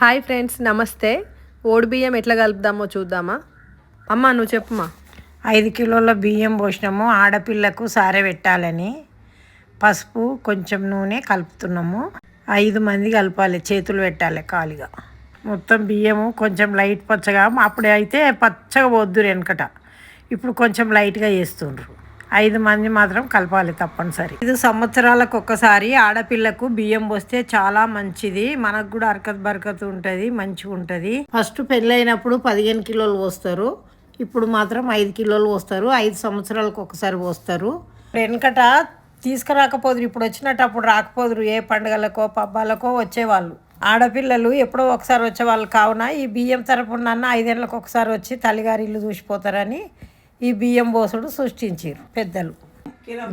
Hi friends నమస్తే. ఓడి బియ్యం ఎట్లా కలుపుదామో చూద్దామా? అమ్మ నువ్వు చెప్పుమా? ఐదు కిలోల బియ్యం పోసినాము. ఆడపిల్లకు సారె పెట్టాలని పసుపు కొంచెం నూనె కలుపుతున్నాము. ఐదు మంది కలపాలి చేతులు పెట్టాలి ఖాళీగా. మొత్తం బియ్యము కొంచెం లైట్ పచ్చగా అప్పుడే అయితే పచ్చగా వద్దురు వెనకట. ఇప్పుడు కొంచెం లైట్గా చేస్తుండ్రు. ఐదు మంది మాత్రం కలపాలి తప్పనిసరి. ఐదు సంవత్సరాలకు ఒక్కసారి ఆడపిల్లకు బియ్యం పోస్తే చాలా మంచిది. మనకు కూడా అరకత్ బరకత్ ఉంటుంది మంచిగా ఉంటుంది. ఫస్ట్ పెళ్ళైనప్పుడు పదిహేను కిలోలు పోస్తారు. ఇప్పుడు మాత్రం ఐదు కిలోలు పోస్తారు. ఐదు సంవత్సరాలకు ఒకసారి పోస్తారు. వెనకట తీసుకురాకపోదురు ఇప్పుడు వచ్చినట్టు అప్పుడు రాకపోదురు ఏ పండుగలకో పబ్బాలకో వచ్చేవాళ్ళు. ఆడపిల్లలు ఎప్పుడో ఒకసారి వచ్చేవాళ్ళు. కావున ఈ బియ్యం తరపున ఐదేళ్ళకి ఒకసారి వచ్చి తల్లిగారి ఇల్లు చూసిపోతారని ఈ బియ్యం పోసుడు సృష్టించారు పెద్దలు.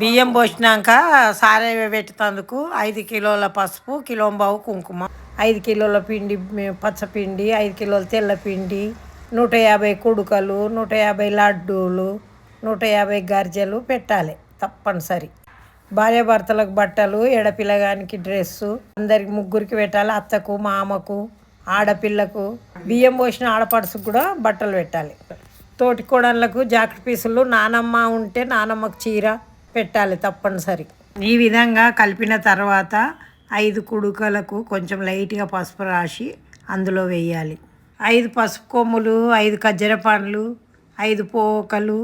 బియ్యం పోసినాక సారే పెట్టుతందుకు ఐదు కిలోల పసుపు కిలో బావు కుంకుమ. ఐదు కిలోల పిండి పచ్చపిండి ఐదు కిలోల తెల్ల పిండి నూట యాభై కుడుకలు నూట యాభై లడ్డూలు నూట యాభై గర్జలు పెట్టాలి తప్పనిసరి. భార్యాభర్తలకు బట్టలు ఎడపిల్లగానికి డ్రెస్సు అందరికి ముగ్గురికి పెట్టాలి అత్తకు మామకు ఆడపిల్లకు. బియ్యం పోసిన ఆడపడుచుకు కూడా బట్టలు పెట్టాలి. తోటి కోడళ్ళకు జాకెట్ పీసులు నానమ్మ ఉంటే నానమ్మకు చీర పెట్టాలి తప్పనిసరి. ఈ విధంగా కలిపిన తర్వాత ఐదు కుడుకలకు కొంచెం లైట్గా పసుపు రాసి అందులో వేయాలి. ఐదు పసుపు కొమ్ములు ఐదు కజ్జర పండ్లు ఐదు పోకలు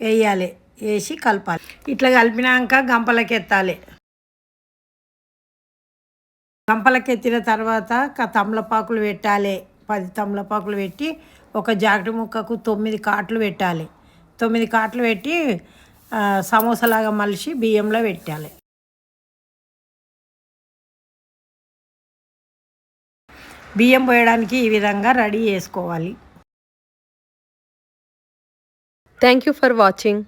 వేయాలి. వేసి కలపాలి. ఇట్లా కలిపినాక గంపలకి ఎత్తాలి గంపలకి ఎత్తిన తర్వాత తమలపాకులు పెట్టాలి. పది తమలపాకులు పెట్టి ఒక జాకెట్ ముక్కకు తొమ్మిది కాట్లు పెట్టాలి. తొమ్మిది కాట్లు పెట్టి సమోసాలాగా మలిసి బియ్యంలో పెట్టాలి. బియ్యం పోయడానికి ఈ విధంగా రెడీ చేసుకోవాలి. Thank you for watching